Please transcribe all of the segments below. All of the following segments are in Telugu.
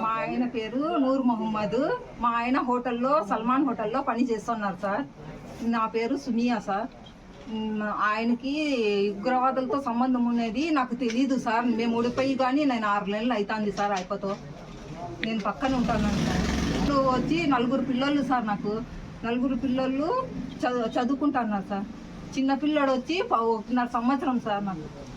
మా ఆయన పేరు నూర్ మొహమ్మద్. మా ఆయన హోటల్లో సల్మాన్ హోటల్లో పని చేస్తున్నారు సార్. నా పేరు సునియా సార్. ఆయనకి ఉగ్రవాదులతో సంబంధం ఉన్నది నాకు తెలియదు సార్. మేము ఓడిపోయి కానీ నేను ఆరు నెలలు అవుతుంది సార్ అయిపోతో. నేను పక్కన ఉంటాను సార్. ఇప్పుడు వచ్చి నలుగురు పిల్లలు సార్ నాకు. నలుగురు పిల్లలు చదువు చదువుకుంటున్నారు సార్. చిన్న పిల్లడు వచ్చి ప- ఒకటిన్నర సంవత్సరం సార్ నాకు.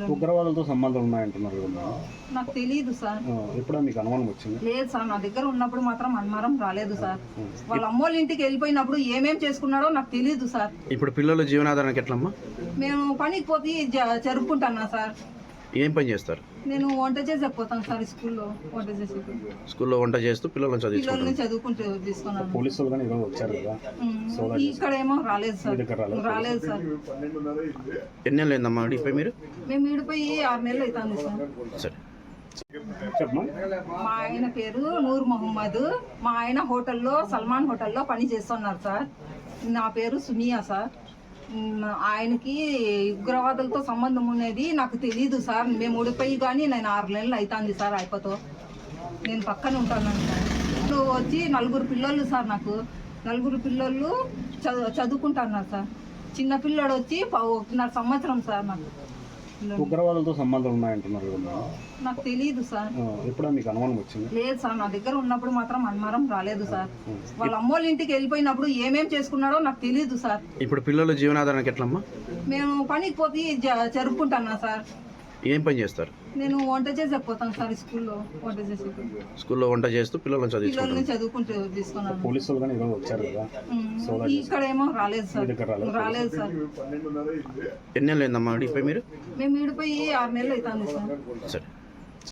ఉగ్రవాదులతో సంబంధాలు ఉన్నాయంటున్నారు కదా నాకు తెలియదు సార్. ఎప్పుడా మీకు అనుమానం వచ్చింది? లేదు సార్ నా దగ్గర ఉన్నప్పుడు మాత్రం అనుమానం రాలేదు సార్. వాళ్ళ అమ్మోళ్ళ ఇంటికి వెళ్ళిపోయినప్పుడు ఏమేం చేసుకున్నాడో నాకు తెలియదు సార్. ఇప్పుడు పిల్లల జీవనాధారానికి ఎట్లమ్మా? మేము పనికి పోతే జ- జరుపుకుంటున్నా సార్. ఏం పని చేస్తారు? నేను వంట చేసేకపోతాను సార్ స్కూల్లో వంట చేసి. స్కూల్లో వంట చేస్తూ పిల్లలను చదివించుకుంటారు. పిల్లల్ని చదువుకుంటూ తీసుకున్నాను. పోలీసు వాళ్ళు కానీ ఈరోజు వచ్చారు కదా ఉమ్, ఇక్కడ ఏమో రాలేదు సార్. రాలేదు? రాలేదు సార్. ఎన్ని నెలలు అయిందమ్మా అడిగిపోయి మీరు? మేము ఈడిపోయి ఆరు నెలలు అవుతుంది సార్. సరే. చెప్పమా మా ఆయన పేరు నూర్ మొహమ్మద్. మా ఆయన హోటల్లో సల్మాన్ హోటల్లో పని చేస్తున్నారు సార్. నా పేరు సునియా సార్. ఆయనకి ఉగ్రవాదులతో సంబంధం ఉన్నది. నాకు తెలియదు సార్. మేము ఓడిపోయి కానీ నేను ఆరు నెలలు అవుతుంది సార్ అయిపోతో. నేను పక్కన ఉంటాను. సార్ ఇప్పుడు వచ్చి నలుగురు పిల్లలు సార్ నాకు. నలుగురు పిల్లలు చదువు చదువుకుంటున్నారు సార్. చిన్న పిల్లడు వచ్చి ఒకటిన్నర సంవత్సరం సార్ నాకు. ఉగ్రవాదులతో సంబంధాలు ఉన్నాయంటున్నారు కదా నాకు తెలియదు సార్. ఎప్పుడా మీకు అనుమానం వచ్చింది? లేదు సార్ నా దగ్గర ఉన్నప్పుడు మాత్రం అనుమానం రాలేదు సార్. వాళ్ళ అమ్మోళ్ళ ఇంటికి వెళ్ళిపోయినప్పుడు ఏమేం చేసుకున్నాడో నాకు తెలియదు సార్. ఇప్పుడు పిల్లల జీవనాధారానికి ఎట్లమ్మా? మేము పనికి పోతే జ- జరుపుకుంటున్నా సార్. ఏం పని చేస్తారు? నేను వంట చేసేకపోతాను సార్ స్కూల్లో వంట చేసి. స్కూల్లో వంట చేస్తూ పిల్లలను చదివించుకుంటారు. పిల్లల్ని చదువుకుంటూ తీసుకున్నాను. పోలీసు వాళ్ళు కానీ ఈరోజు వచ్చారు కదా? ఉమ్, ఇక్కడ ఏమో రాలేదు సార్. రాలేదు? సార్. ఎన్ని నెలలు అయిందమ్మా అడిగిపోయి మీరు? మేము ఈడిపోయి ఆరు నెలలు అవుతుంది సార్. సరే.